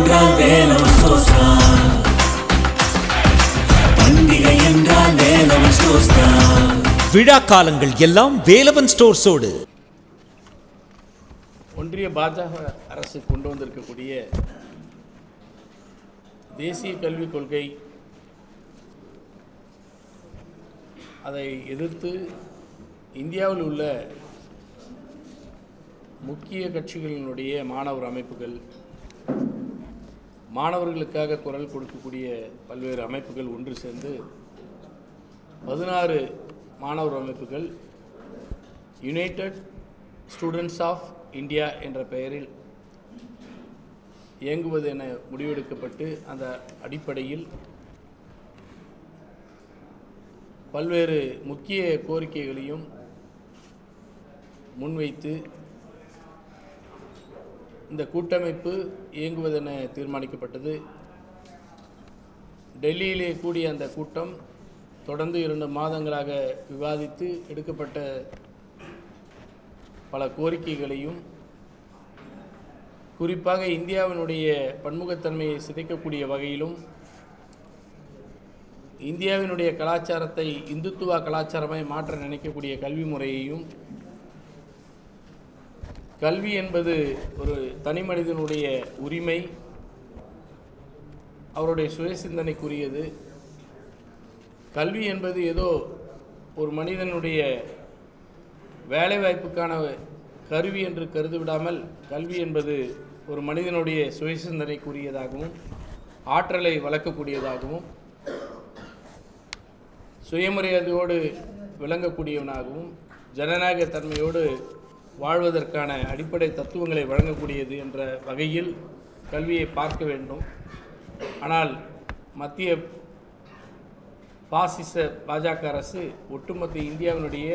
என்றால் வேலவன் ஸ்டோர்ஸ் தான் பண்டிகை என்றால் வேலவன் ஸ்டோர்ஸ் தான் விழா காலங்கள் எல்லாம் வேலவன் ஸ்டோர்ஸோடு. ஒன்றிய பாஜக அரசு கொண்டு வந்திருக்கக்கூடிய தேசிய கல்விக் கொள்கை அதை எதிர்த்து இந்தியாவில் உள்ள முக்கிய கட்சிகளினுடைய மாணவர் அமைப்புகள் மாணவர்களுக்காக குரல் கொடுக்கக்கூடிய பல்வேறு அமைப்புகள் ஒன்று சேர்ந்து பதினாறு மாணவர் அமைப்புகள் யுனைடெட் ஸ்டூடெண்ட்ஸ் ஆஃப் இந்தியா என்ற பெயரில் இயங்குவது என முடிவெடுக்கப்பட்டு அந்த அடிப்படையில் பல்வேறு முக்கிய கோரிக்கைகளையும் முன்வைத்து இந்த கூட்டமைப்பு இயங்குவதென தீர்மானிக்கப்பட்டது. டெல்லியிலே கூடிய அந்த கூட்டம் தொடர்ந்து இரண்டு மாதங்களாக விவாதித்து எடுக்கப்பட்ட பல கோரிக்கைகளையும் குறிப்பாக இந்தியாவினுடைய பன்முகத்தன்மையை சிதைக்கக்கூடிய வகையிலும் இந்தியாவினுடைய கலாச்சாரத்தை இந்துத்துவ கலாச்சாரமாய் மாற்ற நினைக்கக்கூடிய கல்வி முறையையும் கல்வி என்பது ஒரு தனி மனிதனுடைய உரிமை அவருடைய சுயசிந்தனைக்குரியது. கல்வி என்பது ஏதோ ஒரு மனிதனுடைய வேலைவாய்ப்புக்கான கருவி என்று கருதிவிடாமல் கல்வி என்பது ஒரு மனிதனுடைய சுயசிந்தனைக்குரியதாகவும் ஆற்றலை வளர்க்கக்கூடியதாகவும் சுயமரியாதையோடு விளங்கக்கூடியவனாகவும் ஜனநாயக தன்மையோடு வாழ்வதற்கான அடிப்படை தத்துவங்களை வழங்கக்கூடியது என்ற வகையில் கல்வியை பார்க்க வேண்டும். ஆனால் மத்திய பாசிச பாஜக அரசு ஒட்டுமொத்த இந்தியாவினுடைய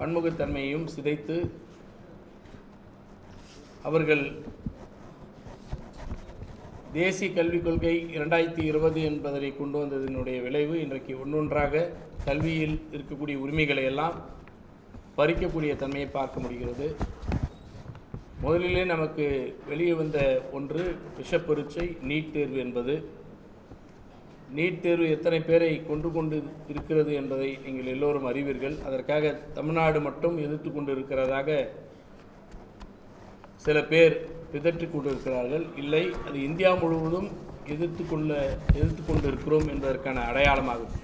பன்முகத்தன்மையையும் சிதைத்து அவர்கள் தேசிய கல்விக் கொள்கை இரண்டாயிரத்தி இருபது என்பதனை கொண்டு வந்ததனுடைய விளைவு இன்றைக்கு ஒன்றொன்றாக கல்வியில் இருக்கக்கூடிய உரிமைகளை எல்லாம் பறிக்கக்கூடிய தன்மையை பார்க்க முடிகிறது. முதலிலே நமக்கு வெளியே வந்த ஒன்று விஷப்பெருச்சை நீட் தேர்வு என்பது. நீட் தேர்வு எத்தனை பேரை கொண்டு கொண்டு இருக்கிறது என்பதை நீங்கள் எல்லோரும் அறிவீர்கள். அதற்காக தமிழ்நாடு மட்டும் எதிர்த்து கொண்டு இருக்கிறதாக சில பேர் பிதற்றிக் கொண்டிருக்கிறார்கள். இல்லை அது இந்தியா முழுவதும் எதிர்த்து கொள்ள எதிர்த்து கொண்டு இருக்கிறோம் என்பதற்கான அடையாளமாகும்.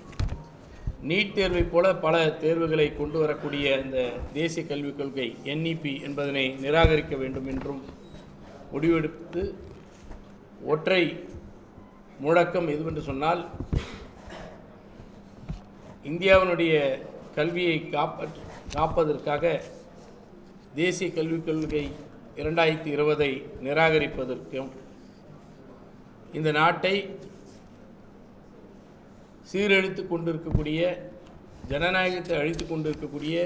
நீட் தேர்வைப் போல பல தேர்வுகளை கொண்டு வரக்கூடிய இந்த தேசிய கல்விக் கொள்கை என்இபி என்பதனை நிராகரிக்க வேண்டும் என்றும் முடிவெடுத்து ஒற்றை முழக்கம் எதுவென்று சொன்னால் இந்தியாவினுடைய கல்வியை காப்ப காப்பதற்காக தேசிய கல்விக் கொள்கை இரண்டாயிரத்தி இருபதை நிராகரிப்பதற்கும் இந்த நாட்டை சீரழித்து கொண்டிருக்கக்கூடிய ஜனநாயகத்தை அழித்து கொண்டிருக்கக்கூடிய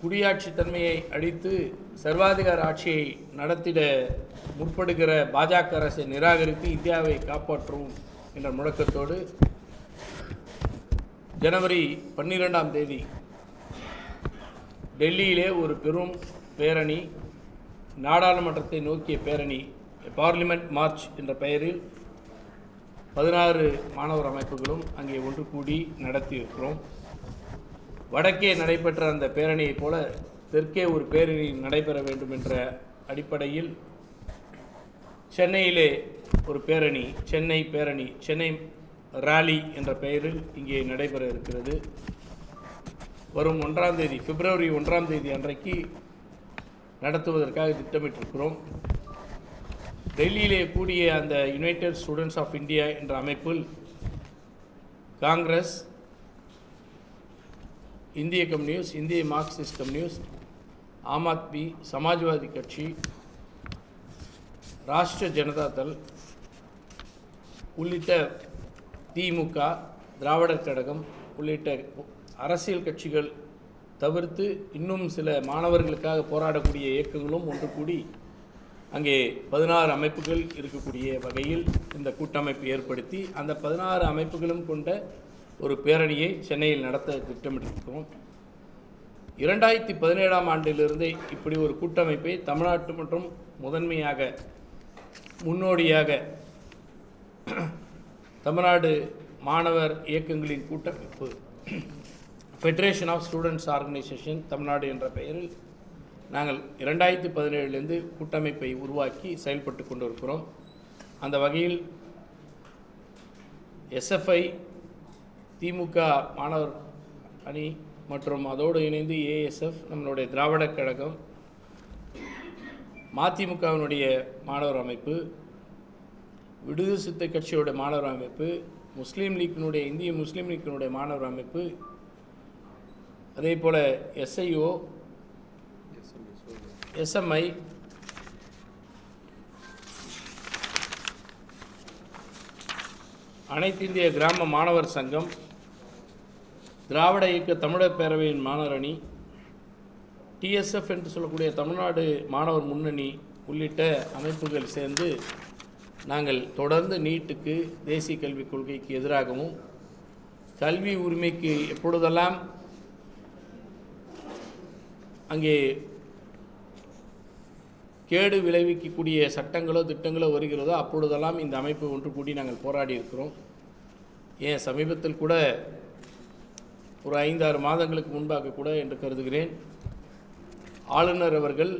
குடியாட்சி தன்மையை அழித்து சர்வாதிகார ஆட்சியை நடத்திட முற்படுகிற பாஜக அரசை நிராகரித்து இந்தியாவை காப்பாற்றுவோம் என்ற முழக்கத்தோடு ஜனவரி பன்னிரெண்டாம் தேதி டெல்லியிலே ஒரு பெரும் பேரணி நாடாளுமன்றத்தை நோக்கிய பேரணி பார்லிமெண்ட் மார்ச் என்ற பெயரில் பதினாறு மாணவர் அமைப்புகளும் அங்கே ஒன்று கூடி நடத்தியிருக்கிறோம். வடக்கே நடைபெற்ற அந்த பேரணியைப் போல தெற்கே ஒரு பேரணி நடைபெற வேண்டும் என்ற அடிப்படையில் சென்னையிலே ஒரு பேரணி சென்னை பேரணி சென்னை ராலி என்ற பெயரில் இங்கே நடைபெற இருக்கிறது. வரும் ஒன்றாம் தேதி பிப்ரவரி ஒன்றாம் தேதி அன்றைக்கு நடத்துவதற்காக திட்டமிட்டிருக்கிறோம். டெல்லியிலே கூடிய அந்த யுனைடெட் ஸ்டூடெண்ட்ஸ் ஆஃப் இந்தியா என்ற அமைப்பில் காங்கிரஸ் இந்திய கம்யூனிஸ்ட் இந்திய மார்க்சிஸ்ட் கம்யூனிஸ்ட் ஆம் ஆத்மி சமாஜ்வாதி கட்சி ராஷ்டிர ஜனதா தள் உள்ளிட்ட திமுக திராவிடர் கழகம் உள்ளிட்ட அரசியல் கட்சிகள் தவிர்த்து இன்னும் சில மாணவர்களுக்காக போராடக்கூடிய இயக்கங்களும் ஒன்று கூடி அங்கே பதினாறு அமைப்புகள் இருக்கக்கூடிய வகையில் இந்த கூட்டமைப்பு ஏற்படுத்தி அந்த பதினாறு அமைப்புகளும் கொண்ட ஒரு பேரணியை சென்னையில் நடத்த திட்டமிட்டிருக்கிறோம். இரண்டாயிரத்தி பதினேழாம் ஆண்டிலிருந்தே இப்படி ஒரு கூட்டமைப்பை தமிழ்நாட்டு மற்றும் முதன்மையாக முன்னோடியாக தமிழ்நாடு மாணவர் இயக்கங்களின் கூட்டமைப்பு federation of students organisation Tamil Nadu என்ற பெயரில் நாங்கள் இரண்டாயிரத்தி பதினேழுலேருந்து கூட்டமைப்பை உருவாக்கி செயல்பட்டு கொண்டிருக்கிறோம். அந்த வகையில் எஸ்எஃப்ஐ திமுக மாணவர் அணி மற்றும் அதோடு இணைந்து ஏஎஸ்எஃப் நம்மளுடைய திராவிடக் கழகம் மதிமுகவினுடைய மாணவர் அமைப்பு விடுதலை சித்த கட்சியோட மாணவர் அமைப்பு முஸ்லீம் லீக்கினுடைய இந்திய முஸ்லீம் லீக்கினுடைய மாணவர் அமைப்பு அதே போல் எஸ்ஐஓ எஸ்எம்ஐ அனைத்திந்திய கிராம மாணவர் சங்கம் திராவிட இயக்க தமிழர் பேரவையின் மாணவர் அணி டிஎஸ்எஃப் என்று சொல்லக்கூடிய தமிழ்நாடு மாணவர் முன்னணி உள்ளிட்ட அமைப்புகள் சேர்ந்து நாங்கள் தொடர்ந்து நீட்டுக்கு தேசிய கல்விக் கொள்கைக்கு எதிராகவும் கல்வி உரிமைக்கு எப்பொழுதெல்லாம் அங்கே கேடு விளைவிக்கக்கூடிய சட்டங்களோ திட்டங்களோ வருகிறதோ அப்பொழுதெல்லாம் இந்த அமைப்பு ஒன்று கூடி நாங்கள் போராடி இருக்கிறோம். ஏன்? சமீபத்தில் கூட ஒரு ஐந்தாறு மாதங்களுக்கு முன்பாக கூட என்று கருதுகிறேன். ஆளுநர் அவர்கள்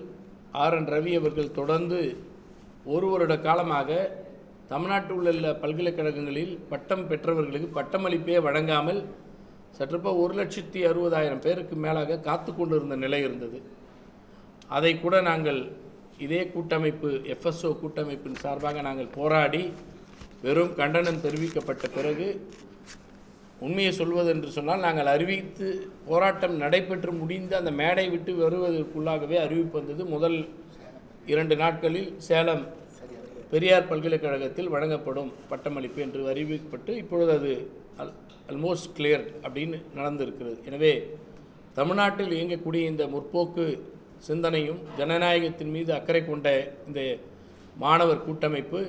ஆர். என். ரவி அவர்கள் தொடர்ந்து ஒரு வருட காலமாக தமிழ்நாட்டில் உள்ள பல்கலைக்கழகங்களில் பட்டம் பெற்றவர்களுக்கு பட்டமளிப்பே வழங்காமல் சற்றுப்போ ஒரு லட்சத்தி அறுபதாயிரம் பேருக்கு மேலாக காத்து கொண்டிருந்த நிலை இருந்தது. அதை கூட நாங்கள் இதே கூட்டமைப்பு எஃப்எஸ்ஓ கூட்டமைப்பின் சார்பாக நாங்கள் போராடி வெறும் கண்டனம் தெரிவிக்கப்பட்ட பிறகு உண்மையை சொல்வது என்று சொன்னால் நாங்கள் அறிவித்து போராட்டம் நடைபெற்று முடிந்து அந்த மேடை விட்டு வருவதற்குள்ளாகவே அறிவிப்பு வந்தது. முதல் இரண்டு நாட்களில் சேலம் பெரியார் பல்கலைக்கழகத்தில் வழங்கப்படும் பட்டமளிப்பு என்று அறிவிக்கப்பட்டு இப்பொழுது அது அல் அல்மோஸ்ட் கிளியர் அப்படின்னு நடந்திருக்கிறது. எனவே தமிழ்நாட்டில் இயங்கக்கூடிய இந்த முற்போக்கு சிந்தனையும் ஜனநாயகத்தின் மீது அக்கறை கொண்ட இந்த மாணவர் கூட்டமைப்பு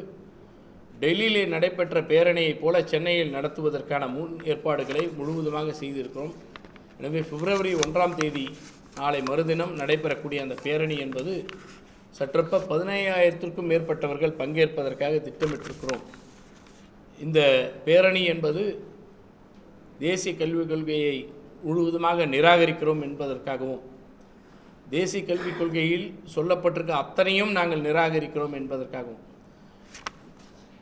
டெல்லியிலே நடைபெற்ற பேரணியைப் போல சென்னையில் நடத்துவதற்கான முன் ஏற்பாடுகளை முழுவதுமாக செய்திருக்கிறோம். எனவே பிப்ரவரி ஒன்றாம் தேதி நாளை மறுதினம் நடைபெறக்கூடிய அந்த பேரணி என்பது சற்றப்ப பதினையாயிரத்திற்கும் மேற்பட்டவர்கள் பங்கேற்பதற்காக திட்டமிட்டிருக்கிறோம். இந்த பேரணி என்பது தேசிய கல்விக் கொள்கையை முழுவதுமாக நிராகரிக்கிறோம் என்பதற்காகவும் தேசிய கல்விக் கொள்கையில் சொல்லப்பட்டிருக்க அத்தனையும் நாங்கள் நிராகரிக்கிறோம் என்பதற்காகவும்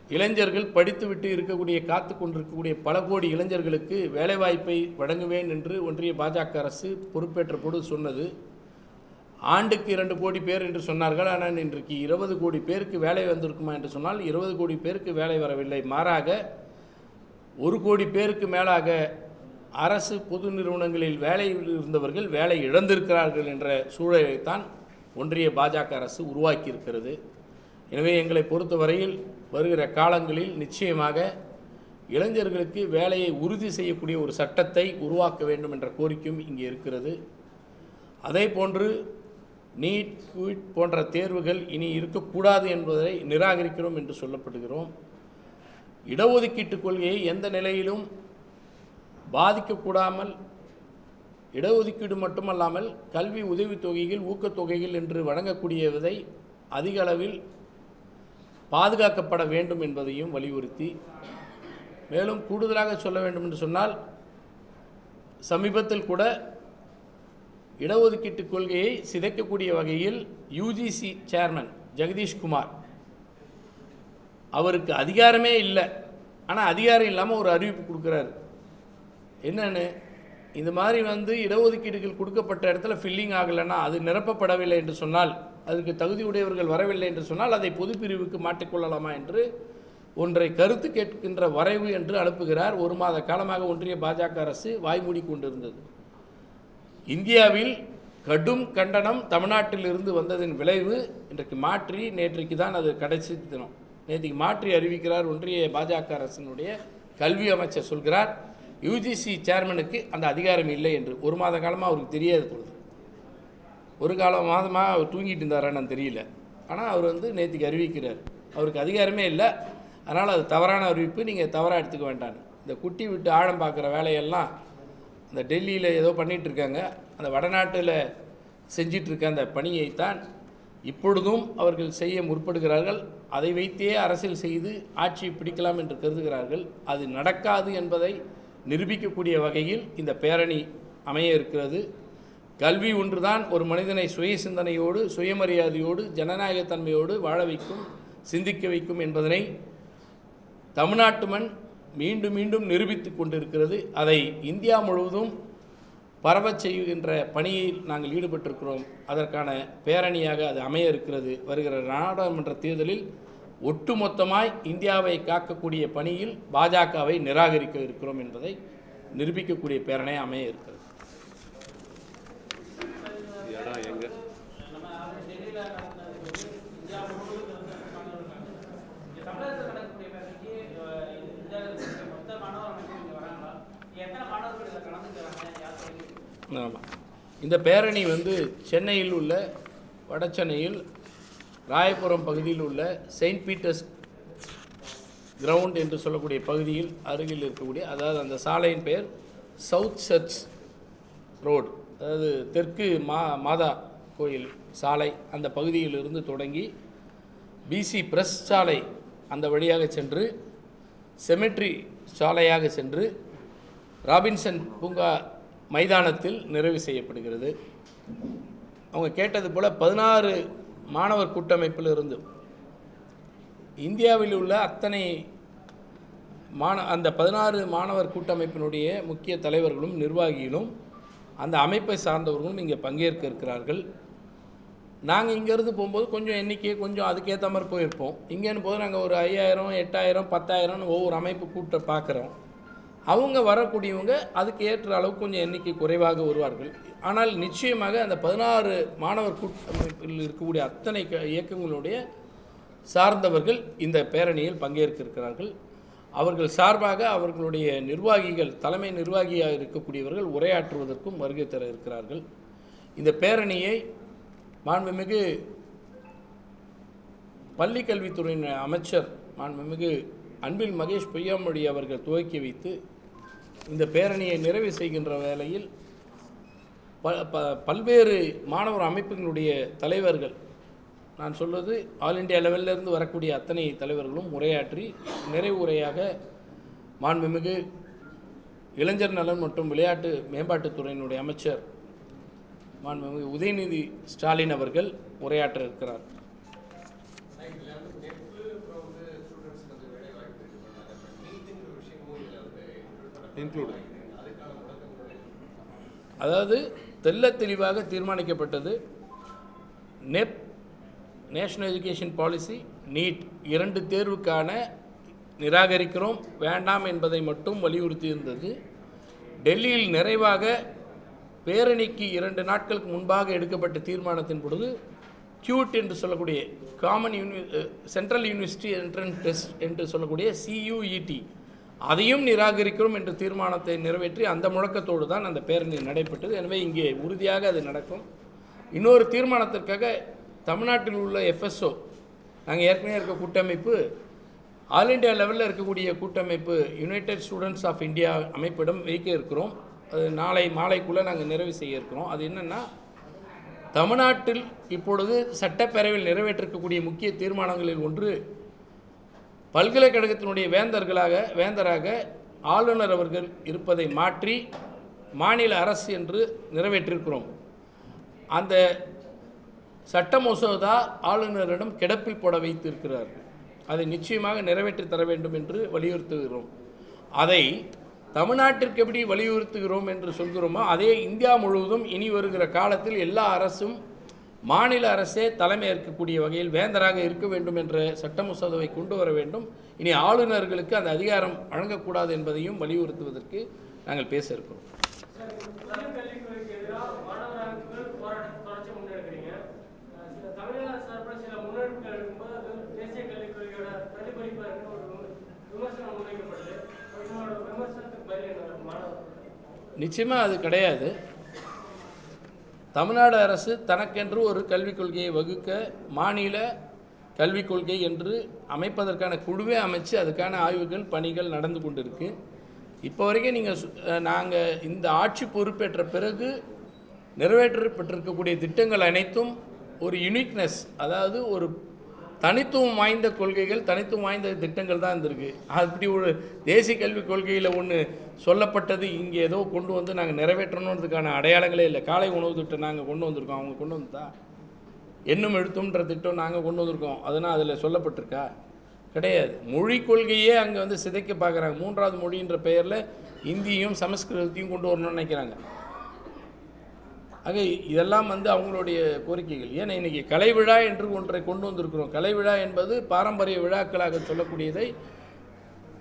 இளைஞர்கள் படித்துவிட்டு இருக்கக்கூடிய காத்து கொண்டிருக்கக்கூடிய பல கோடி இளைஞர்களுக்கு வேலைவாய்ப்பை வழங்குவேன் என்று ஒன்றிய பாஜக அரசு பொறுப்பேற்றபோது சொன்னது. ஆண்டுக்கு இரண்டு கோடி பேர் என்று சொன்னார்கள். ஆனால் இன்றைக்கு இருபது கோடி பேருக்கு வேலை வந்திருக்குமா என்று சொன்னால் இருபது கோடி பேருக்கு வேலை வரவில்லை. மாறாக ஒரு கோடி பேருக்கு மேலாக அரசு பொது நிறுவனங்களில் வேலையில் இருந்தவர்கள் வேலை இழந்திருக்கிறார்கள் என்ற சூழலைத்தான் ஒன்றிய பாஜக அரசு உருவாக்கியிருக்கிறது. எனவே எங்களை பொறுத்தவரையில் வருகிற காலங்களில் நிச்சயமாக இளைஞர்களுக்கு வேலையை உறுதி செய்யக்கூடிய ஒரு சட்டத்தை உருவாக்க வேண்டும் என்ற கோரிக்கையும் இங்கே இருக்கிறது. அதே போன்று நீட் குயிட் போன்ற தேர்வுகள் இனி இருக்கக்கூடாது என்பதை நிராகரிக்கிறோம் என்று சொல்லப்படுகிறோம். இடஒதுக்கீட்டு கொள்கையை எந்த நிலையிலும் பாதிக்கக்கூடாமல் இடஒதுக்கீடு மட்டுமல்லாமல் கல்வி உதவித்தொகைகள் ஊக்கத்தொகைகள் என்று வழங்கக்கூடியதை அதிக அளவில் பாதுகாக்கப்பட வேண்டும் என்பதையும் வலியுறுத்தி மேலும் கூடுதலாக சொல்ல வேண்டும் என்று சொன்னால் சமீபத்தில் கூட இடஒதுக்கீட்டு கொள்கையை சிதைக்கக்கூடிய வகையில் யூஜிசி சேர்மன் ஜெகதீஷ்குமார் அவருக்கு அதிகாரமே இல்லை. ஆனால் அதிகாரம் இல்லாமல் ஒரு அறிவிப்பு கொடுக்குறாரு. என்னென்னு? இந்த மாதிரி வந்து இடஒதுக்கீடுகள் கொடுக்கப்பட்ட இடத்துல ஃபில்லிங் ஆகலைன்னா அது நிரப்பப்படவில்லை என்று சொன்னால் அதுக்கு தகுதியுடையவர்கள் வரவில்லை என்று சொன்னால் அதை பொதுப்பிரிவுக்கு மாட்டிக்கொள்ளலாமா என்று ஒன்றை கருத்து கேட்கின்ற வரைவு என்று அனுப்புகிறார் ஒரு மாத காலமாக ஒன்றிய பாஜக அரசு வாய்மூடி கொண்டிருந்தது. இந்தியாவில் கடும் கண்டனம் தமிழ்நாட்டில் இருந்து வந்ததின் விளைவு இன்றைக்கு மாற்றி நேற்றைக்கு தான் அது கடைசி தினம். நேற்றுக்கு மாற்றி அறிவிக்கிறார் ஒன்றிய பாஜக அரசினுடைய கல்வி அமைச்சர் சொல்கிறார். யூஜிசி சேர்மனுக்கு அந்த அதிகாரம் இல்லை என்று ஒரு மாத காலமாக அவருக்கு தெரியாது பொழுது. ஒரு கால மாதமாக அவர் தூங்கிட்டு இருந்தாரான்னு தெரியல. ஆனால் அவர் வந்து நேற்றுக்கு அறிவிக்கிறார். அவருக்கு அதிகாரமே இல்லை. அதனால் அது தவறான அறிவிப்பு. நீங்கள் தவறாக எடுத்துக்க வேண்டாம் இந்த குட்டி விட்டு ஆழம் பார்க்குற வேலையெல்லாம் இந்த டெல்லியில் ஏதோ பண்ணிகிட்ருக்காங்க அந்த வடநாட்டில் செஞ்சிட்ருக்க அந்த பணியைத்தான் இப்பொழுதும் அவர்கள் செய்ய முற்படுகிறார்கள். அதை வைத்தே அரசியல் செய்து ஆட்சியை பிடிக்கலாம் என்று கருதுகிறார்கள். அது நடக்காது என்பதை நிரூபிக்கக்கூடிய வகையில் இந்த பேரணி அமைய இருக்கிறது. கல்வி ஒன்றுதான் ஒரு மனிதனை சுய சிந்தனையோடு சுயமரியாதையோடு ஜனநாயகத்தன்மையோடு வாழ வைக்கும் சிந்திக்க வைக்கும் என்பதனை தமிழ்நாட்டு மண் மீண்டும் மீண்டும் நிரூபித்து கொண்டிருக்கிறது. அதை இந்தியா முழுவதும் பரவச் செய்கின்ற பணியில் நாங்கள் ஈடுபட்டிருக்கிறோம். அதற்கான பேரணியாக அது அமைய இருக்கிறது. வருகிற நாடாளுமன்ற தேர்தலில் ஒட்டுமொத்தமாய் இந்தியாவை காக்கக்கூடிய பணியில் பாஜகவை நிராகரிக்க இருக்கிறோம் என்பதை நிரூபிக்கக்கூடிய பேரணை அமைய இருக்கிறது. ஆமாம் இந்த பேரணி வந்து சென்னையில் உள்ள வட சென்னையில் ராயபுரம் பகுதியில் உள்ள செயின்ட் பீட்டர்ஸ் கிரவுண்ட் என்று சொல்லக்கூடிய பகுதியில் அருகில் இருக்கக்கூடிய அதாவது அந்த சாலையின் பெயர் சவுத் சர்ச் ரோடு அதாவது தெற்கு மா மாதா கோயில் சாலை அந்த பகுதியிலிருந்து தொடங்கி பிசி பிரஸ் சாலை அந்த வழியாக சென்று செமெட்ரி சாலையாக சென்று ராபின்சன் பூங்கா மைதானத்தில் நிறைவு செய்யப்படுகிறது. அவங்க கேட்டது போல் பதினாறு மாணவர் கூட்டமைப்பில் இருந்து இந்தியாவில் உள்ள அத்தனை மாண அந்த பதினாறு மாணவர் கூட்டமைப்பினுடைய முக்கிய தலைவர்களும் நிர்வாகிகளும் அந்த அமைப்பை சார்ந்தவர்களும் இங்கே பங்கேற்க இருக்கிறார்கள். நாங்கள் இங்கேருந்து போகும்போது கொஞ்சம் எண்ணிக்கையை கொஞ்சம் அதுக்கேற்ற மாதிரி போயிருப்போம். இங்கேன்னு போது நாங்கள் ஒரு ஐயாயிரம் எட்டாயிரம் பத்தாயிரம்னு ஒவ்வொரு அமைப்பு கூட்ட பார்க்குறோம் அவங்க வரக்கூடியவங்க அதுக்கு ஏற்ற அளவுக்கு கொஞ்சம் எண்ணிக்கை குறைவாக வருவார்கள். ஆனால் நிச்சயமாக அந்த பதினாறு மாணவர் கூட்டமைப்பில் இருக்கக்கூடிய அத்தனை க- இயக்கங்களுடைய சார்ந்தவர்கள் இந்த பேரணியில் பங்கேற்க இருக்கிறார்கள் அவர்கள் சார்பாக அவர்களுடைய நிர்வாகிகள் தலைமை நிர்வாகியாக இருக்கக்கூடியவர்கள் உரையாற்றுவதற்கும் வருகை தர இருக்கிறார்கள். இந்த பேரணியை மாண்புமிகு பள்ளிக்கல்வித்துறையின் அமைச்சர் மாண்புமிகு அன்பில் மகேஷ் பொய்யாமொழி அவர்கள் துவக்கி வைத்து இந்த பேரணியை நிறைவு செய்கின்ற வேளையில் ப ப- பல்வேறு மாணவர் அமைப்புகளுடைய தலைவர்கள் நான் சொல்வது ஆல் இந்தியா லெவலிலிருந்து வரக்கூடிய அத்தனை தலைவர்களும் உரையாற்றி நிறைவு உரையாக மாண்புமிகு இளைஞர் நலன் மற்றும் விளையாட்டு மேம்பாட்டுத்துறையினுடைய அமைச்சர் மாண்புமிகு உதயநிதி ஸ்டாலின் அவர்கள் உரையாற்ற இருக்கிறார் அதாவது தெள்ளத் தெளிவாக தீர்மானிக்கப்பட்டது. NEP national education policy NEET இரண்டு தேர்வுக்கான நிராகரிக்கிறோம் வேண்டாம் என்பதை மட்டும் வலியுறுத்தியிருந்தது. டெல்லியில் நிறைவாக பேரணிக்கு இரண்டு நாட்களுக்கு முன்பாக எடுக்கப்பட்ட தீர்மானத்தின் பொழுது கியூட் என்று சொல்லக்கூடிய common uni central university entrance test என்று சொல்லக்கூடிய சியூஇடி அதையும் நிராகரிக்கிறோம் என்ற தீர்மானத்தை நிறைவேற்றி அந்த முழக்கத்தோடு தான் அந்த பேரணி நடைபெற்றது. எனவே இங்கே உறுதியாக அது நடக்கும். இன்னொரு தீர்மானத்திற்காக தமிழ்நாட்டில் உள்ள எஃப்எஸ்ஓ நாங்கள் ஏற்கனவே இருக்க கூட்டமைப்பு ஆல் இண்டியா லெவலில் இருக்கக்கூடிய கூட்டமைப்பு யுனைடெட் ஸ்டூடெண்ட்ஸ் ஆஃப் இந்தியா அமைப்பிடம் வைக்க இருக்கிறோம். அது நாளை மாலைக்குள்ளே நாங்கள் நிறைவு செய்ய இருக்கிறோம். அது என்னென்னா தமிழ்நாட்டில் இப்பொழுது சட்டப்பேரவையில் நிறைவேற்றிருக்கக்கூடிய முக்கிய தீர்மானங்களில் ஒன்று பல்கலைக்கழகத்தினுடைய வேந்தர்களாக வேந்தராக ஆளுநர் அவர்கள் இருப்பதை மாற்றி மாநில அரசு என்று நிறைவேற்றிருக்கிறோம். அந்த சட்ட மசோதா ஆளுநரிடம் கிடப்பில் போட வைத்திருக்கிறார்கள் அதை நிச்சயமாக நிறைவேற்றி தர வேண்டும் என்று வலியுறுத்துகிறோம். அதை தமிழ்நாட்டிற்கு எப்படி வலியுறுத்துகிறோம் என்று சொல்கிறோமோ அதே இந்தியா முழுவதும் இனி வருகிற காலத்தில் எல்லா அரசும் மாநில அரசே தலைமை ஏற்கக்கூடிய வகையில் வேந்தராக இருக்க வேண்டும் என்ற சட்ட மசோதாவை கொண்டு வர வேண்டும். இனி ஆளுநர்களுக்கு அந்த அதிகாரம் வழங்கக்கூடாது என்பதையும் வலியுறுத்துவதற்கு நாங்கள் பேச இருக்கிறோம். நிச்சயமாக அது கிடையாது. தமிழ்நாடு அரசு தனக்கென்று ஒரு கல்விக் கொள்கையை வகுக்க மாநில கல்விக் கொள்கை என்று அமைப்பதற்கான குழுவே அமைச்சு அதுக்கான ஆய்வுகள் பணிகள் நடந்து கொண்டிருக்கு. இப்போ வரைக்கும் நீங்கள் நாங்கள் இந்த ஆட்சி பொறுப்பேற்ற பிறகு நிறைவேற்றப்பட்டிருக்கக்கூடிய திட்டங்கள் அனைத்தும் ஒரு யுனிக்னஸ் அதாவது ஒரு தனித்துவம் வாய்ந்த கொள்கைகள் தனித்துவம் வாய்ந்த திட்டங்கள் தான் இருந்திருக்கு. அப்படி ஒரு தேசிய கல்விக் கொள்கையில் ஒன்று சொல்லப்பட்டது இங்கே ஏதோ கொண்டு வந்து நாங்கள் நிறைவேற்றணுன்றதுக்கான அடையாளங்களே இல்லை. காலை உணவு திட்டம் நாங்கள் கொண்டு வந்திருக்கோம். அவங்க கொண்டு வந்தா என்னும் எழுத்தும்ன்ற திட்டம் நாங்கள் கொண்டு வந்திருக்கோம். அதனால் அதில் சொல்லப்பட்டிருக்கா? கிடையாது. மொழி கொள்கையே அங்கே வந்து சிதைக்க பார்க்குறாங்க. மூன்றாவது மொழின்ற பெயரில் இந்தியும் சமஸ்கிருதத்தையும் கொண்டு வரணும்னு நினைக்கிறாங்க. ஆக இதெல்லாம் வந்து அவங்களுடைய கோரிக்கைகள். ஏன்னா இன்றைக்கி கலை விழா என்று ஒன்றை கொண்டு வந்திருக்கிறோம். கலை விழா என்பது பாரம்பரிய விழாக்களாக சொல்லக்கூடியதை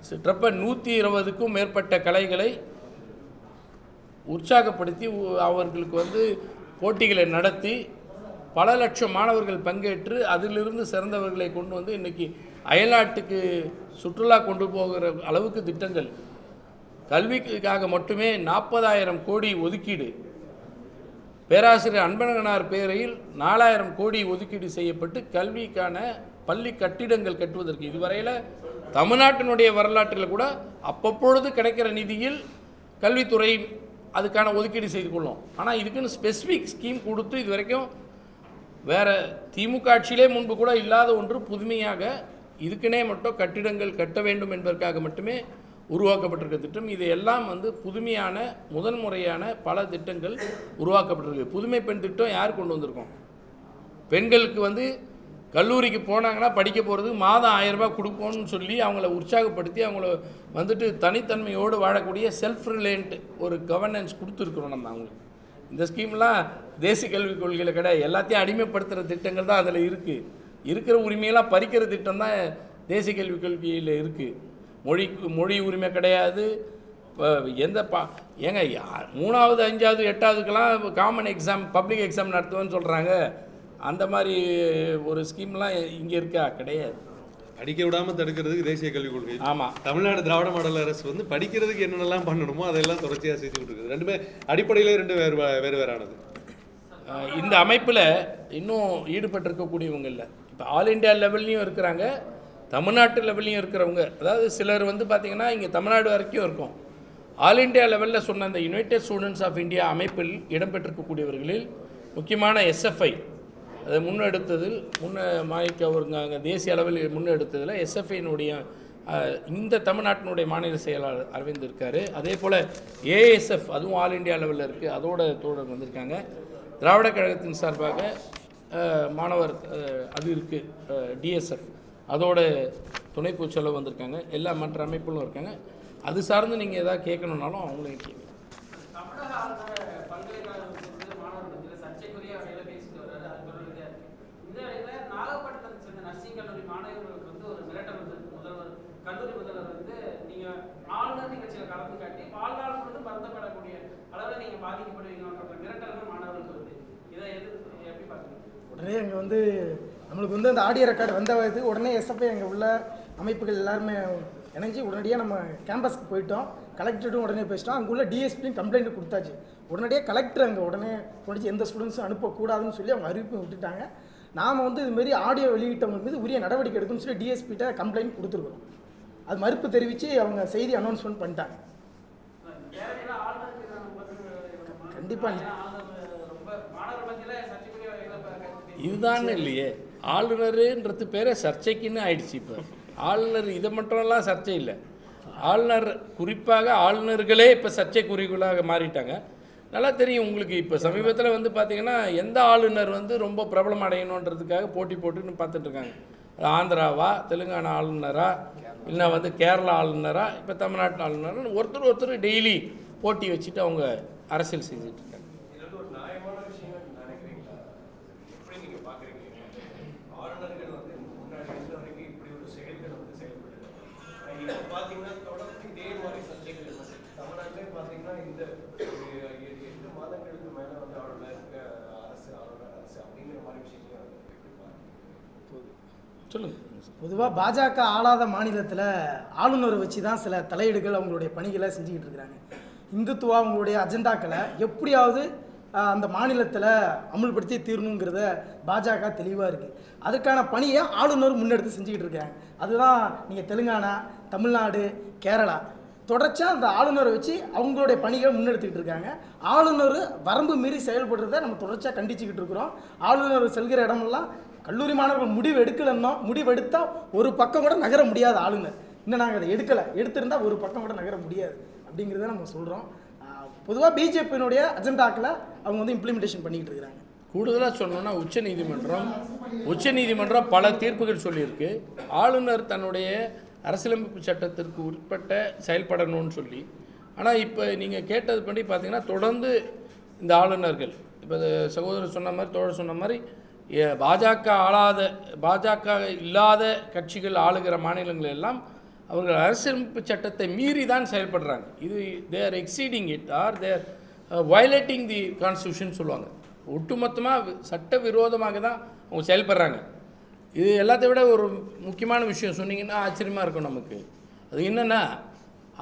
சிற்றப்ப நூற்றி இருபதுக்கும் மேற்பட்ட கலைகளை உற்சாகப்படுத்தி அவர்களுக்கு வந்து போட்டிகளை நடத்தி பல லட்சம் மாணவர்கள் பங்கேற்று அதிலிருந்து சிறந்தவர்களை கொண்டு வந்து இன்றைக்கி அயல்நாட்டுக்கு சுற்றுலா கொண்டு போகிற அளவுக்கு திட்டங்கள். கல்விக்காக மட்டுமே நாற்பதாயிரம் கோடி ஒதுக்கீடு பேராசிரியர் அன்பழகனார் பேரையில் நாலாயிரம் கோடி ஒதுக்கீடு செய்யப்பட்டு கல்விக்கான பள்ளி கட்டிடங்கள் கட்டுவதற்கு இதுவரையில் தமிழ்நாட்டினுடைய வரலாற்றில் கூட அப்பப்பொழுது கிடைக்கிற நிதியில் கல்வித்துறை அதுக்கான ஒதுக்கீடு செய்து கொள்ளும். ஆனால் இதுக்குன்னு ஸ்பெசிஃபிக் ஸ்கீம் கொடுத்து இது வரைக்கும் வேறு திமுக ஆட்சியிலே முன்பு கூட இல்லாத ஒன்று புதுமையாக இதுக்குனே மட்டும் கட்டிடங்கள் கட்ட வேண்டும் என்பதற்காக மட்டுமே உருவாக்கப்பட்டிருக்க திட்டம். இதையெல்லாம் வந்து புதுமையான முதன்முறையான பல திட்டங்கள் உருவாக்கப்பட்டிருக்கு. புதுமை பெண் திட்டம் யார் கொண்டு வந்திருக்கோம்? பெண்களுக்கு வந்து கல்லூரிக்கு போனாங்கன்னா படிக்க போகிறதுக்கு மாதம் ஆயிரம் கொடுப்போம்னு சொல்லி அவங்கள உற்சாகப்படுத்தி அவங்கள வந்துட்டு தனித்தன்மையோடு வாழக்கூடிய செல்ஃப் ரிலேண்ட் ஒரு கவர்னன்ஸ் கொடுத்துருக்குறோம் நம்ம அவங்களுக்கு. இந்த ஸ்கீம்லாம் தேசிய கல்விக் கொள்கையில் கிடையாது எல்லாத்தையும் அடிமைப்படுத்துகிற திட்டங்கள் தான் அதில் இருக்குது இருக்கிற உரிமையெல்லாம் பறிக்கிற திட்டம் தான் தேசிய கல்விக் கொள்கையில் இருக்குது மொழி மொழி உரிமை கிடையாது. இப்போ எந்த பா ஏங்க யா- மூணாவது அஞ்சாவது எட்டாவதுக்கெல்லாம் காமன் எக்ஸாம் பப்ளிக் எக்ஸாம் நடத்துவேன்னு சொல்கிறாங்க அந்த மாதிரி ஒரு ஸ்கீம்லாம் இங்கே இருக்கா? கிடையாது. படிக்க விடாம தடுக்கிறதுக்கு தேசிய கல்விக் கொள்கை. ஆமாம் தமிழ்நாடு திராவிட மாடல் அரசு வந்து படிக்கிறதுக்கு என்னென்னலாம் பண்ணணுமோ அதெல்லாம் தொடர்ச்சியாக செஞ்சுட்டு இருக்குது ரெண்டுமே அடிப்படையிலே ரெண்டு வேறு வேறு வேறானது. இந்த அமைப்பில் இன்னும் ஈடுபட்டிருக்கக்கூடியவங்க இல்லை. இப்போ ஆல் இந்தியா லெவல்லையும் இருக்கிறாங்க. தமிழ்நாட்டு லெவல்லையும் இருக்கிறவங்க அதாவது சிலர் வந்து பார்த்திங்கன்னா இங்கே தமிழ்நாடு வரைக்கும் இருக்கும். ஆல் இந்தியா லெவலில் சொன்ன அந்த யுனைடெட் ஸ்டூடெண்ட்ஸ் ஆஃப் இந்தியா அமைப்பில் இடம்பெற்றிருக்கக்கூடியவர்களில் முக்கியமான எஸ்எஃப்ஐ அதை முன்னெடுத்ததில் முன்ன மாய்க்கு அவருங்க அங்கே தேசிய அளவில் முன்னெடுத்ததில் எஸ்எஃப்ஐனுடைய இந்த தமிழ்நாட்டினுடைய மாநில செயலாளர் அரவிந்த் இருக்கார். அதே போல் ஏஎஸ்எஃப் அதுவும் ஆல் இந்தியா லெவலில் இருக்குது அதோட தோழர் வந்திருக்காங்க. திராவிட கழகத்தின் சார்பாக மாணவர் அது இருக்குது டிஎஸ்எஃப் அதோட துணை பொதுச்செயலர் வந்திருக்காங்க. எல்லா மற்ற அமைப்புகளும் இருக்காங்க. அது சார்ந்து நீங்கள் எதாவது கேட்கணுன்னாலும் அவங்களையும் கேட்கலாம் கல்லூரி மாணவர்களுக்கு வந்து ஒரு மிரட்டல் வந்து முதல்வர் வந்து நீங்க ஆளுநர் நிகழ்ச்சியில் கலந்து காட்டி வாழ்நாள் முழுவதும் வருத்தப்படக்கூடிய அளவில் நீங்க பாதிக்கப்படுவீங்கன்ற மிரட்டல் தான் மாணவர்களுக்கு வருது. இதை எப்படி பார்க்குறீங்க? உடனே அங்கே வந்து நம்மளுக்கு வந்து அந்த ஆடியோ ரெக்கார்டு வந்த வயது உடனே எஸ்எஃப்ஐ அங்கே உள்ள அமைப்புகள் எல்லாருமே இணைஞ்சு உடனடியாக நம்ம கேம்பஸ்க்கு போயிட்டோம். கலெக்டர்ட்டும் உடனே பேசிட்டோம். அங்கே உள்ள டிஎஸ்பியும் கம்ப்ளைண்ட் கொடுத்தாச்சு. உடனடியாக கலெக்டர் அங்கே உடனே போனிச்சு எந்த ஸ்டூடெண்ட்ஸும் அனுப்பக்கூடாதுன்னு சொல்லி அவங்க அறிவிப்பு விட்டுட்டாங்க. நாம் வந்து இதுமாரி ஆடியோ வெளியிட்டவங்க மீது உரிய நடவடிக்கை எடுக்கணும்னு சொல்லி டிஎஸ்பிகிட்ட கம்ப்ளைண்ட் கொடுத்துருக்குறோம். அது மறுப்பு தெரிவித்து அவங்க செய்தி அனௌன்ஸ்மெண்ட் பண்ணிட்டாங்க. கண்டிப்பாக இதுதான் இல்லையே. ஆளுநருன்றது பேரே சர்ச்சைக்குன்னு ஆயிடுச்சு இப்போ. ஆளுநர் இதை மட்டும்லாம் சர்ச்சை இல்லை. ஆளுநர் குறிப்பாக ஆளுநர்களே இப்போ சர்ச்சைக்குறிகளாக மாறிட்டாங்க. நல்லா தெரியும் உங்களுக்கு இப்போ சமீபத்தில் வந்து பார்த்தீங்கன்னா எந்த ஆளுநர் வந்து ரொம்ப பிரபலம் அடையணுன்றதுக்காக போட்டி போட்டுன்னு பார்த்துட்ருக்காங்க அது ஆந்திராவா தெலுங்கானா ஆளுநரா இல்லை வந்து கேரளா ஆளுநரா இப்போ தமிழ்நாட்டு ஆளுநரா ஒருத்தர் ஒருத்தர் டெய்லி போட்டி வச்சுட்டு அவங்க அரசியல் செஞ்சுட்டு இருக்காங்க ஆளுநர்கள் வந்து முன்னாடி இருந்த வரைக்கும் இப்படி ஒரு செயல்கள் வந்து செயல்படுது இப்போ பார்த்தீங்கன்னா தொடர்ந்து இதே மாதிரி சர்ச்சைகள் இருக்கு. தமிழ்நாட்டிலே பார்த்தீங்கன்னா இந்த ஒரு எ- எட்டு மாதங்களுக்கு மேலே வந்து ஆளுநர் அஹ், அரசு ஆளுநர் அரசு அப்படிங்கிற மாதிரி விஷயங்களை வந்து எப்படி பார்க்குறீங்க சொல்லுங்கள் பொதுவாக பாஜக ஆளாத மாநிலத்தில் ஆளுநரை வச்சு தான் சில தலையீடுகள் அவங்களுடைய பணிகளை செஞ்சுக்கிட்டு இருக்கிறாங்க. இந்துத்துவா அவங்களுடைய அஜெண்டாக்களை எப்படியாவது அந்த மாநிலத்தில் அமுல்படுத்தி தீரணுங்கிறத பாஜக தெளிவாக இருக்குது அதுக்கான பணியை ஆளுநர் முன்னெடுத்து செஞ்சுக்கிட்டு இருக்காங்க. அதுதான் நீங்கள் தெலுங்கானா தமிழ்நாடு கேரளா தொடர்ச்சியாக அந்த ஆளுநரை வச்சு அவங்களுடைய பணிகளை முன்னெடுத்துக்கிட்டு இருக்காங்க. ஆளுநர் வரம்பு மீறி செயல்படுறத நம்ம தொடர்ச்சியாக கண்டிச்சுக்கிட்டு இருக்கிறோம். ஆளுநர் செல்கிற இடமெல்லாம் கல்லூரி மாணவர்கள் முடிவு எடுக்கலைன்னா முடிவெடுத்தால் ஒரு பக்கம் கூட நகர முடியாது ஆளுநர். இன்னும் நாங்கள் அதை எடுக்கலை. எடுத்திருந்தால் ஒரு பக்கம் கூட நகர முடியாது அப்படிங்கிறத நம்ம சொல்கிறோம் பொதுவாக பிஜேபியினுடைய அஜெண்டாக்கில் அவங்க வந்து இம்ப்ளிமெண்டேஷன் பண்ணிக்கிட்டு இருக்கிறாங்க. கூடுதலாக சொல்லணும்னா உச்சநீதிமன்றம் உச்சநீதிமன்றம் பல தீர்ப்புகள் சொல்லியிருக்கு. ஆளுநர் தன்னுடைய அரசியலமைப்பு சட்டத்திற்கு உட்பட்ட செயல்படணும்னு சொல்லி. ஆனால் இப்போ நீங்கள் கேட்டது படி பார்த்தீங்கன்னா தொடர்ந்து இந்த ஆளுநர்கள் இப்போ சகோதரர் சொன்ன மாதிரி தோழர் சொன்ன மாதிரி பாஜக ஆளாத பாஜக இல்லாத கட்சிகள் ஆளுகிற மாநிலங்கள் எல்லாம் அவர்கள் அரசியலமைப்பு சட்டத்தை மீறி தான் செயல்படுறாங்க. இது they're exceeding it or they're violating the constitution சொல்லுவாங்க. ஒட்டுமொத்தமாக சட்ட விரோதமாக தான் அவங்க செயல்படுறாங்க. இது எல்லாத்தை விட ஒரு முக்கியமான விஷயம். சொன்னீங்கன்னா ஆச்சரியமாக இருக்கும் நமக்கு. அது என்னென்னா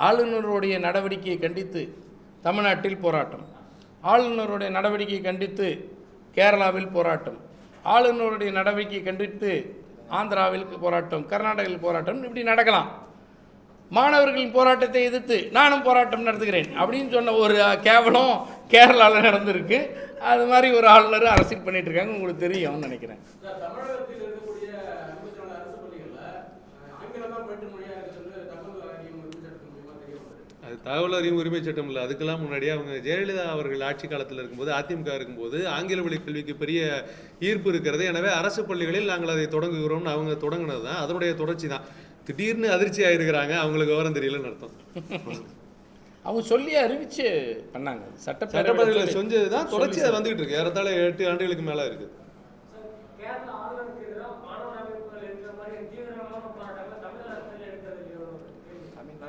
ஆளுநருடைய நடவடிக்கையை கண்டித்து தமிழ்நாட்டில் போராட்டம். ஆளுநருடைய நடவடிக்கையை கண்டித்து கேரளாவில் போராட்டம். ஆளுநருடைய நடவடிக்கையை கண்டித்து ஆந்திராவில் போராட்டம் கர்நாடகாவில் போராட்டம் இப்படி நடக்கலாம். மாணவர்களின் போராட்டத்தை எதிர்த்து நானும் போராட்டம் நடத்துகிறேன் அப்படின்னு சொன்ன ஒரு கேவலம் கேரளாவில் நடந்திருக்கு. அது மாதிரி ஒரு ஆளுநர் அரசியல் பண்ணிகிட்ருக்காங்க உங்களுக்கு தெரியும்னு நினைக்கிறேன் தமிழகத்தில் இருக்கக்கூடிய ஐம்பத்தி நாலு அரசு பள்ளிகளில் ஆங்கிலம் தான் பயிற்று மொழியாக இருக்கிறது தமிழ் அறியும் உரிமை சட்டத்தின் மூலமாக தெரிய வருது அது தகவல் அறியும் உரிமை சட்டம் இல்லை. அதுக்கெல்லாம் முன்னாடியே அவங்க ஜெயலலிதா அவர்கள் ஆட்சி காலத்தில் இருக்கும்போது அதிமுக இருக்கும்போது ஆங்கில வழி கல்விக்கு பெரிய ஈர்ப்பு இருக்கிறது. எனவே அரசு பள்ளிகளில் நாங்கள் அதை தொடங்குகிறோம்னு அவங்க தொடங்கினது தான் அதனுடைய தொடர்ச்சி தான் திடீர்னு அதிர்ச்சி ஆயிருக்கிறாங்க. அவங்களுக்கு விவரம் தெரியலன்னு அர்த்தம். அவங்க சொல்லி அறிவிச்சு பண்ணாங்க. சட்டப்பேரவையில் செஞ்சது தான் தொடர்ச்சி அது வந்துகிட்டு இருக்கு. ஏறத்தாழ எட்டு ஆண்டுகளுக்கு மேல இருக்கு கேரளா ஆளுநருக்கு எதிராக மாணவர் அமைப்புகள் இருக்கிற மாதிரி தீவிரமான போராட்டங்களை தமிழக அரசியல் எடுக்கிறது இல்லையோ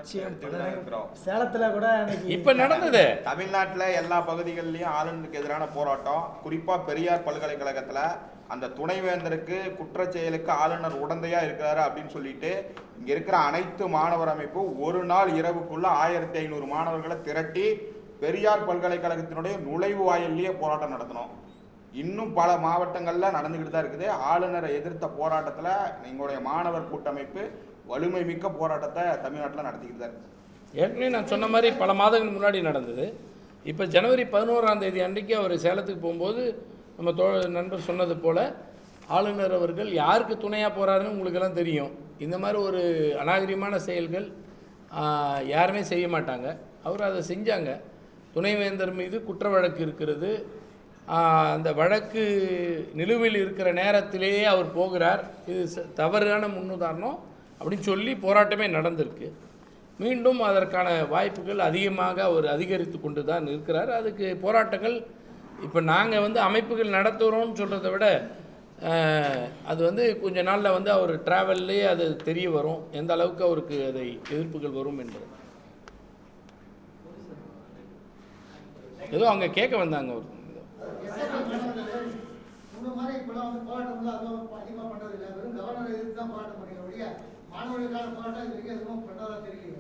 பல சேலத்தில் கூட இப்போ நடந்தது. தமிழ்நாட்டில் எல்லா பகுதிகளிலையும் ஆளுநருக்கு எதிரான போராட்டம். குறிப்பாக பெரியார் பல்கலைக்கழகத்தில் அந்த துணைவேந்தருக்கு குற்றச் செயலுக்கு ஆளுநர் உடந்தையாக இருக்கிறாரு அப்படின்னு சொல்லிட்டு இங்கே இருக்கிற அனைத்து மாணவர் அமைப்பும் ஒரு நாள் இரவுக்குள்ள ஆயிரத்தி ஐநூறு மாணவர்களை திரட்டி பெரியார் பல்கலைக்கழகத்தினுடைய நுழைவு வாயிலேயே போராட்டம் நடத்தினோம் இன்னும் பல மாவட்டங்களில் நடந்துக்கிட்டு தான் இருக்குது. ஆளுநரை எதிர்த்த போராட்டத்தில் எங்களுடைய மாணவர் கூட்டமைப்பு வலிமை மிக்க போராட்டத்தை தமிழ்நாட்டில் நடத்திக்கிட்டு தான் இருக்குது. ஏற்கனவே நான் சொன்ன மாதிரி பல மாதங்கள் முன்னாடி நடந்தது. இப்போ ஜனவரி பதினோராம் தேதி அன்றைக்கு அவர் சேலத்துக்கு போகும்போது நம்ம தோ நண்பர் சொன்னது போல் ஆளுநர் அவர்கள் யாருக்கு துணையாக போகிறாருன்னு உங்களுக்கெல்லாம் தெரியும். இந்த மாதிரி ஒரு அநாகரிகமான செயல்கள் யாருமே செய்ய மாட்டாங்க. அவர் அதை செஞ்சாங்க. துணைவேந்தர் மீது குற்ற வழக்கு இருக்கிறது. அந்த வழக்கு நிலுவையில் இருக்கிற நேரத்திலேயே அவர் போகிறார். இது ச- தவறான முன்னுதாரணம் அப்படின்னு சொல்லி போராட்டமே நடந்திருக்கு. மீண்டும் அதற்கான வாய்ப்புகள் அதிகமாக அவர் அதிகரித்து கொண்டு தான் இருக்கிறார். அதுக்கு போராட்டங்கள் இப்போ நாங்கள் வந்து அமைப்புகள் நடத்துகிறோம்னு சொல்கிறத விட அது வந்து கொஞ்ச நாளில் வந்து அவர் ட்ராவல்லே அது தெரிய வரும். எந்த அளவுக்கு அவருக்கு அதை எதிர்ப்புகள் வரும் என்பது. ஏதோ அங்கே கேட்க வந்தாங்க அவர் இந்த மாதிரி இப்பெல்லாம் வந்து அதுவும் அதிகமாக பண்ணுறது இல்லை. வெறும் கவர்னர் எதிர்த்து தான் போராட்டம் பண்ணுறீங்க ஒழிய மாணவர்களுக்கான போராட்டம் இது வரைக்கும் எதுவும் பண்ணதா தெரியல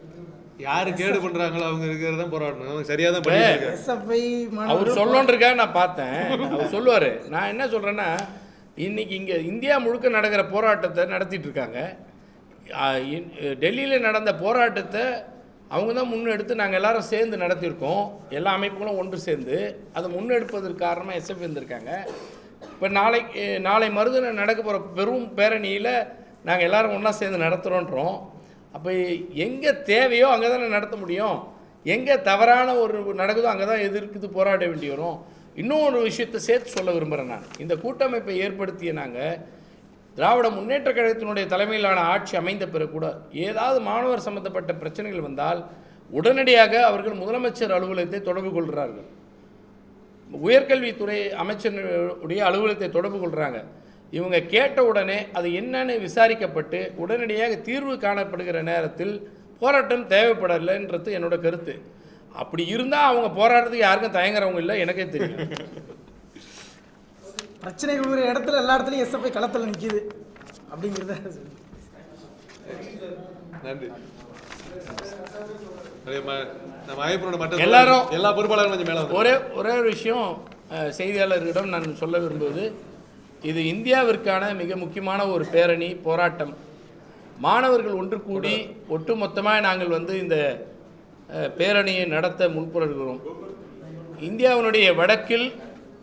யாரு கேடு பண்றாங்களோ அவங்க இருக்கிறது தான் போராடணும். அவங்க சரியா தான் பண்ணிட்டு இருக்காங்க எஸ்எஃப்ஐ அவர் சொல்லணுன்றக்காக நான் பார்த்தேன். அவர் சொல்லுவார். நான் என்ன சொல்கிறேன்னா இன்னைக்கு இங்கே இந்தியா முழுக்க நடக்கிற போராட்டத்தை நடத்திட்டு இருக்காங்க. டெல்லியில் நடந்த போராட்டத்தை அவங்க தான் முன்னெடுத்து நாங்கள் எல்லாரும் சேர்ந்து நடத்தியிருக்கோம். எல்லா அமைப்புகளும் ஒன்று சேர்ந்து. அதை முன்னெடுப்பதற்கு காரணமாக எஸ்எஃப் இருந்திருக்காங்க இப்போ நாளைக்கு நாளை மறுதினம் நடக்க போகிற பெரும் பேரணியில் நாங்கள் எல்லோரும் ஒன்றா சேர்ந்து நடத்துகிறோன்றோம் அப்போ எங்கே தேவையோ அங்கே தானே நடத்த முடியும். எங்கே தவறான ஒரு நடக்குதோ அங்கே தான் எதிர்க்குது போராட வேண்டி வரும். இன்னும் ஒரு விஷயத்தை சேர்த்து சொல்ல விரும்புகிறேன் நான். இந்த கூட்டமைப்பை ஏற்படுத்திய நாங்கள் திராவிட முன்னேற்ற கழகத்தினுடைய தலைமையிலான ஆட்சி அமைந்த பிறகு கூட ஏதாவது மாணவர் சம்பந்தப்பட்ட பிரச்சனைகள் வந்தால் உடனடியாக அவர்கள் முதலமைச்சர் அலுவலகத்தை தொடர்பு கொள்கிறார்கள். உயர்கல்வித்துறை அமைச்சருடைய அலுவலகத்தை தொடர்பு கொள்கிறாங்க இவங்க கேட்ட உடனே அது என்னன்னு விசாரிக்கப்பட்டு உடனடியாக தீர்வு காணப்படுகிற நேரத்தில் போராட்டம் தேவைப்படலைன்றது என்னோட கருத்து. அப்படி இருந்தால் அவங்க போராட்டத்துக்கு யாருக்கும் தயங்குறவங்க இல்லை எனக்கே தெரியும். பிரச்சனைகள் ஒரு இடத்துல எல்லா இடத்துலையும் எஸ்எஃப்ஐ களத்தில் நிற்கிது அப்படிங்கிறத நன்றி. நம்ம ஐயப்பனோட மற்ற எல்லாரும் எல்லா பொறுப்பாளர்களும் கொஞ்சம் மேல ஒரே ஒரே ஒரு விஷயம் செய்தியாளர்களிடம் நான் சொல்ல விரும்புவது இது இந்தியாவிற்கான மிக முக்கியமான ஒரு பேரணி போராட்டம். மாணவர்கள் ஒன்று கூடி ஒட்டுமொத்தமாக நாங்கள் வந்து இந்த பேரணியை நடத்த முன்புறகிறோம் இந்தியாவினுடைய வடக்கில்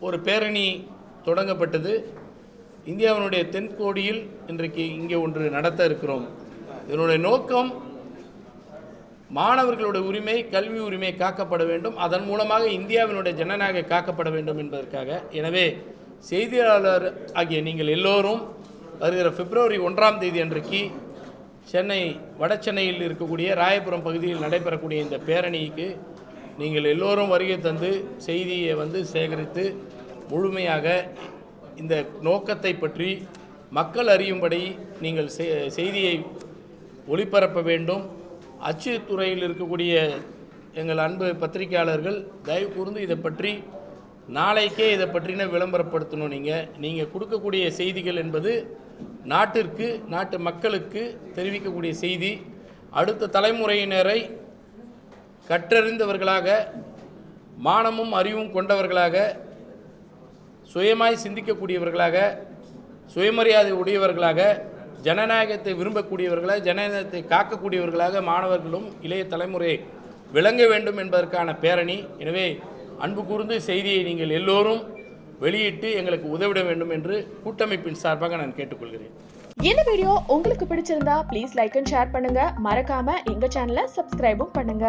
ஒரு பேரணி தொடங்கப்பட்டது. இந்தியாவினுடைய தென்கோடியில் இன்றைக்கு இங்கே ஒன்று நடத்த இருக்கிறோம். இதனுடைய நோக்கம் மாணவர்களுடைய உரிமை கல்வி உரிமை காக்கப்பட வேண்டும். அதன் மூலமாக இந்தியாவினுடைய ஜனநாயக காக்கப்பட வேண்டும் என்பதற்காக. எனவே செய்தியாளர் ஆகிய நீங்கள் எல்லோரும் வருகிற பிப்ரவரி ஒன்றாம் தேதி அன்றைக்கு சென்னை வட சென்னையில் இருக்கக்கூடிய ராயபுரம் பகுதியில் நடைபெறக்கூடிய இந்த பேரணிக்கு நீங்கள் எல்லோரும் வருகை தந்து செய்தியை வந்து சேகரித்து முழுமையாக இந்த நோக்கத்தை பற்றி மக்கள் அறியும்படி நீங்கள் செ- செய்தியை ஒளிபரப்ப வேண்டும். அச்சு துறையில் இருக்கக்கூடிய எங்கள் அன்பு பத்திரிகையாளர்கள் தயவு கூர்ந்து இதை பற்றி நாளைக்கே இதை பற்றின விளம்பரப்படுத்தணும் நீங்கள் நீங்கள் கொடுக்கக்கூடிய செய்திகள் என்பது நாட்டிற்கு நாட்டு மக்களுக்கு தெரிவிக்கக்கூடிய செய்தி. அடுத்த தலைமுறையினரை கற்றறிந்தவர்களாக மானமும் அறிவும் கொண்டவர்களாக சுயமாய் சிந்திக்கக்கூடியவர்களாக சுயமரியாதை உடையவர்களாக ஜனநாயகத்தை விரும்பக்கூடியவர்களாக ஜனநாயகத்தை காக்கக்கூடியவர்களாக மாணவர்களும் இளைய தலைமுறை விளங்க வேண்டும் என்பதற்கான பேரணி. எனவே அன்பு கூர்ந்து செய்தியை நீங்கள் எல்லோரும் வெளியிட்டு எங்களுக்கு உதவிட வேண்டும் என்று கூட்டமைப்பின் சார்பாக நான் கேட்டுக்கொள்கிறேன். இந்த வீடியோ உங்களுக்கு பிடிச்சிருந்தா ப்ளீஸ் லைக் அண்ட் ஷேர் பண்ணுங்க. மறக்காம எங்க சேனலை சப்ஸ்கிரைபும் பண்ணுங்க.